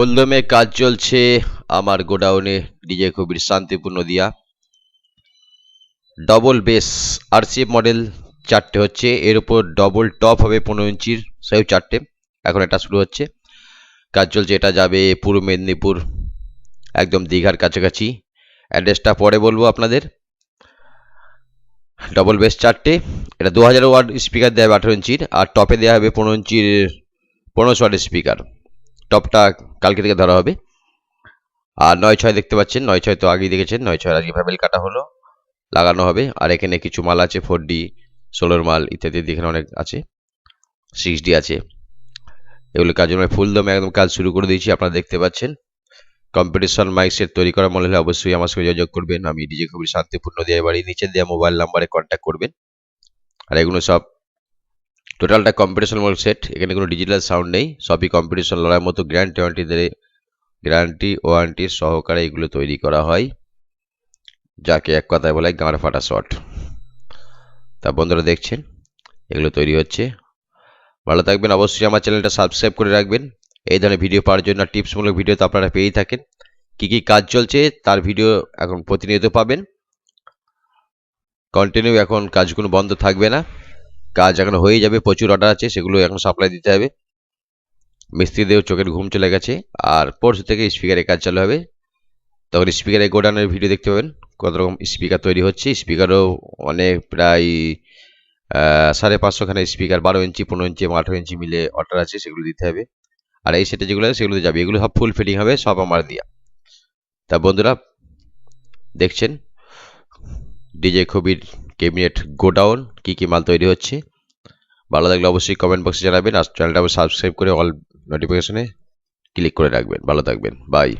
ফুলদমে কাজ চলছে, আমার গোডাউনে ডিজে কবির শান্তিপূর্ণ দিয়া। ডবল বেস আরসিএফ মডেল চারটে হচ্ছে। এর উপর ডবল টপ হবে পনেরো ইঞ্চির, সেও চারটে। এখন এটা শুরু হচ্ছে। কাজ চলছে, এটা যাবে পূর্ব মেদিনীপুর, একদম দীঘার কাছাকাছি। অ্যাড্রেসটা পরে বলব আপনাদের। ডবল বেস চারটে। এটা দু হাজার ওয়াট স্পিকার দেওয়া হবে আঠেরো ইঞ্চির, আর টপে দেওয়া হবে পনেরো ইঞ্চির, পনেরোশো ওয়াটের স্পিকার। টপটা কালকে থেকে ধরা হবে। আর নয় ছয় দেখতে পাচ্ছেন, নয় ছয় তো আগেই দেখেছেন, নয় ছয় আজকে ফ্যামিলি কাটা হলো, লাগানো হবে। আর এখানে কিছু মাল আছে ফোর ডি ষোলোর মাল ইত্যাদি এখানে অনেক আছে সিক্স ডি আছে। এগুলো কাজ জন্য ফুল দমে একদম কাজ শুরু করে দিয়েছি, আপনারা দেখতে পাচ্ছেন। কম্পিটিশন মাইক সেট তৈরি করা মনে হলে অবশ্যই আমার সঙ্গে যোগাযোগ করবেন। আমি ডিজে খুবই শান্তিপূর্ণ দিয়ে বাড়ি নিচে দেওয়া মোবাইল নাম্বারে কন্ট্যাক্ট করবেন। আর এগুলো সব টোটালটা কম্পিটিশন মল সেট এখানে কোনো ডিজিটাল সাউন্ড নেই, সবই কম্পিটিশন লড়ার মতো গ্যারান্টি ওয়ারেন্টি দিয়ে গ্যারান্টি ওয়ারেন্টি সহকারে এগুলো তৈরি করা হয়। যাকে এক কথায় বলে গাঁড় ফাটা শট। তা বন্ধুরা দেখছেন, এগুলো তৈরি হচ্ছে। ভালো থাকবেন, অবশ্যই আমার চ্যানেলটা সাবস্ক্রাইব করে রাখবেন। এই ধরনের ভিডিও পাওয়ার জন্য টিপসমূলক ভিডিও তো আপনারা পেয়েই থাকেন। কি কি কাজ চলছে, তার ভিডিও এখন প্রতিনিয়ত পাবেন। কন্টিনিউ এখন কাজগুলো বন্ধ থাকবে না। কাজ এখন হয়ে যাবে, প্রচুর অর্ডার আছে, সেগুলো এখন সাপ্লাই দিতে হবে। মিস্ত্রিদেরও চোখের ঘুম চলে গেছে, আর পরশু থেকে স্পিকারের কাজ চালু হবে। তখন স্পিকারের গোডাউনের ভিডিও দেখতে পাবেন কত রকম স্পিকার তৈরি হচ্ছে। স্পিকারও অনেক প্রায় সাড়ে পাঁচশোখানে স্পিকার বারো ইঞ্চি, পনেরো ইঞ্চি এবং আঠেরো ইঞ্চি মিলে অর্ডার আছে, সেগুলো দিতে হবে। আর এই সেটে যেগুলো আছে, সেগুলোতে যাবে। এগুলো সব ফুল ফিটিং হবে, সব আমার দিয়া। তা বন্ধুরা, দেখছেন? ডিজে কবির ক্যাবিনেট গোডাউন কী কী মাল তৈরি হচ্ছে? ভালো লাগলে অবশ্যই কমেন্ট বক্সে জানাবেন, আর চ্যানেলটা সাবস্ক্রাইব করে অল নোটিফিকেশনে ক্লিক করে রাখবেন। ভালো থাকবেন। বাই